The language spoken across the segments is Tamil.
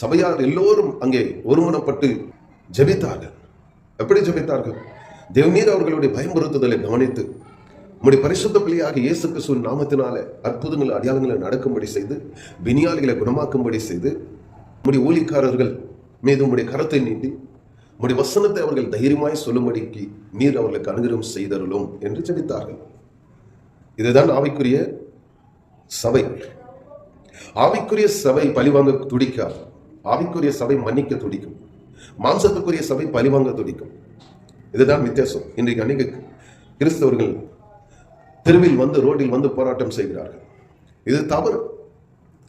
சபையார் எல்லோரும் அங்கே ஒருமனப்பட்டு ஜெபித்தார்கள். எப்படி ஜெபித்தார்கள்? தேவநீர் அவர்களுடைய பயமுறுத்துதலை கவனித்து உம்முடைய பரிசுத்த பிள்ளையாக இயேசு கிறிஸ்துவின் நாமத்தினால அற்புதங்கள் அடையாளங்களை நடக்கும்படி செய்து வினியாளிகளை குணமாக்கும்படி செய்து உம்முடைய ஊழிக்காரர்கள் மீது உம்முடைய கரத்தை நீட்டி உம்முடைய வசனத்தை அவர்கள் தைரியமாய் சொல்லும்படிக்கு நீர் அவர்களுக்கு அனுகிரகம் செய்தருளும் என்று ஜெபித்தார்கள். இதுதான் ஆவிக்குரிய சபை. ஆவிக்குரிய சபை பழிவாங்க துடிக்காது. ஆவிக்குரிய சபை மன்னிக்க துடிக்கும். மாம்சத்துக்குரிய சபை பழிவாங்க துடிக்கும். இதுதான் வித்தியாசம். இன்றைக்கு அநேக கிறிஸ்தவர்கள் தெருவில் வந்து ரோட்டில் வந்து போராட்டம் செய்கிறார்கள். இது தவறு.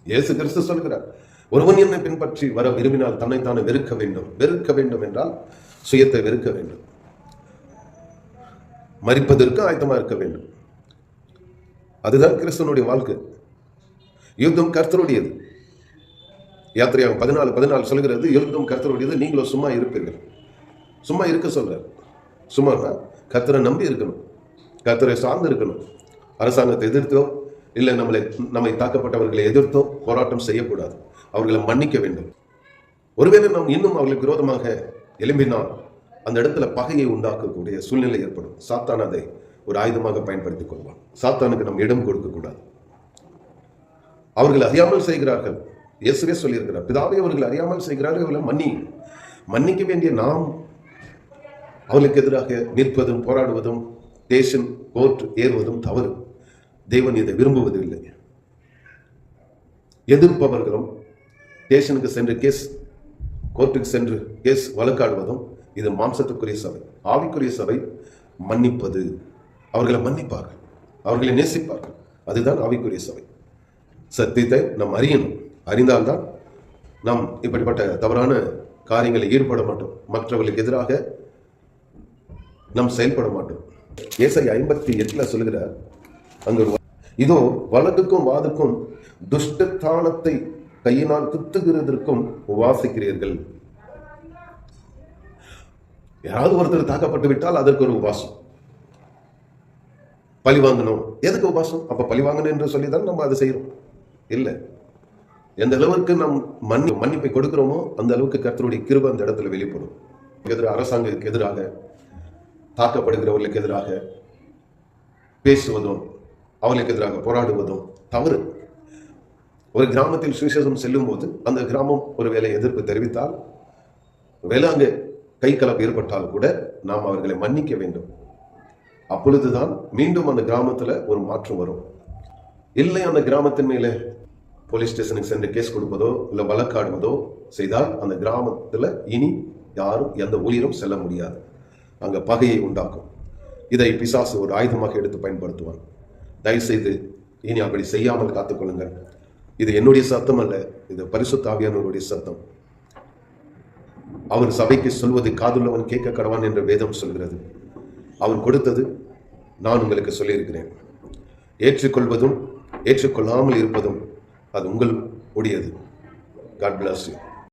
இயேசு கிறிஸ்து சொல்கிறார் ஒருவன் என்னை பின்பற்றி வர விரும்பினால் தன்னைத்தானே வெறுக்க வேண்டும். வெறுக்க வேண்டும் என்றால் சுயத்தை வெறுக்க வேண்டும். மறிப்பதற்கு ஆயத்தமா இருக்க வேண்டும். அதுதான் கிறிஸ்தவனுடைய வாழ்க்கை. யுத்தம் கர்த்தருடையது. யாத்திரையாக பதினாலு பதினாலு சொல்கிறது யுத்தம் கர்த்தருடையது. நீங்களும் சும்மா இருப்பீர்கள். சும்மா இருக்க சொல்கிறார் சும்மா கர்த்தரை நம்பி இருக்கணும். கர்த்தரை சார்ந்து இருக்கணும். அரசாங்கத்தை எதிர்த்தோ இல்லை நம்மளை நம்மை தாக்கப்பட்டவர்களை எதிர்த்தோ போராட்டம் செய்யக்கூடாது. அவர்களை மன்னிக்க வேண்டும். ஒருவேளை நாம் இன்னும் அவர்களுக்கு விரோதமாக எழும்பினால் அந்த இடத்துல பகையை உண்டாக்கக்கூடிய சூழ்நிலை ஏற்படும். சாத்தான் அதை ஒரு ஆயுதமாக பயன்படுத்திக் கொள்வான். சாத்தானுக்கு நம் இடம் கொடுக்கக்கூடாது அவர்கள் அறியாமல் செய்கிறார்கள். இயேசுவே சொல்லியிருக்கிறார். பிதாவே அவர்கள் அறியாமல் செய்கிறார்கள். அவர்களை மன்னி மன்னிக்க வேண்டிய நாம் அவர்களுக்கு எதிராக நிற்பதும் போராடுவதும் தேசம் கோர்ட் ஏறுவதும் தவறு. தேவன் இதை விரும்புவதில்லை. எதிர்ப்பவர்களும் ஸ்டேஷனுக்கு சென்று கேஸ் கோர்ட்டுக்கு சென்று கேஸ் வழக்காடுவதும் இது மாம்சத்துக்குரிய சபை ஆவிக்குரிய சபை மன்னிப்பது. அவர்களை மன்னிப்பார்கள். அவர்களை நேசிப்பார்கள். அதுதான் ஆவிக்குரிய சபை. சத்தியத்தை நாம் அறியணும். அறிந்தால்தான் நாம் இப்படிப்பட்ட தவறான காரியங்களில் ஈடுபட மாட்டோம். மற்றவர்களுக்கு எதிராக நாம் செயல்பட மாட்டோம். ஏசை ஐம்பத்தி எட்டுல சொல்லுகிறார் அங்க இதோ வலதுக்கும் வாதுக்கும் துஷ்டத்தானத்தை கையினால் குத்துகிறதற்கும் உபாசிக்கிறீர்கள். யாராவது ஒருத்தர் தாக்கப்பட்டு விட்டால் அதற்கு ஒரு உபாசம். பழி வாங்கணும். எதுக்கு உபாசம்? அப்ப பழி வாங்கணும் என்று சொல்லி தான் நம்ம அதை செய்யறோம். இல்லை. எந்த அளவுக்கு நாம் மன்னி மன்னிப்பை கொடுக்கிறோமோ அந்த அளவுக்கு கர்த்தருடைய கிருப அந்த இடத்துல வெளிப்படும். எதிராக அரசாங்கத்துக்கு எதிராக தாக்கப்படுகிறவர்களுக்கு எதிராக பேசுவதும் அவர்களுக்கு எதிராக போராடுவதும் தவறு. ஒரு கிராமத்தில் சுவிசேஷம் செல்லும் போது அந்த கிராமம் ஒரு வேலை எதிர்ப்பு தெரிவித்தால் ஒருவேளை அங்கே கை கலப்பு ஏற்பட்டால் கூட நாம் அவர்களை மன்னிக்க வேண்டும். அப்பொழுதுதான் மீண்டும் அந்த கிராமத்தில் ஒரு மாற்றம் வரும். இல்லை அந்த கிராமத்தின் மேலே போலீஸ் ஸ்டேஷனுக்கு சென்று கேஸ் கொடுப்பதோ இல்லை வழக்காடுவதோ செய்தால் அந்த கிராமத்தில் இனி யாரும் எந்த ஊழியரும் செல்ல முடியாது. அங்கே பகையை உண்டாக்கும். இதை பிசாசு ஒரு ஆயுதமாக எடுத்து பயன்படுத்துவான். தயவுசெய்து இனி அப்படி செய்யாமல் காத்துக்கொள்ளுங்கள் இது என்னுடைய சத்தம் அல்ல இது பரிசுத்தாவியானவருடைய சத்தம். அவர் சபைக்கு சொல்வது காதுள்ளவன் கேட்க கடவான் என்ற வேதம் சொல்கிறது. அவர் கொடுத்தது நான் உங்களுக்கு சொல்லியிருக்கிறேன். ஏற்றுக்கொள்வதும் ஏற்றுக்கொள்ளாமல் இருப்பதும் அது உங்கள் உடையது. God bless you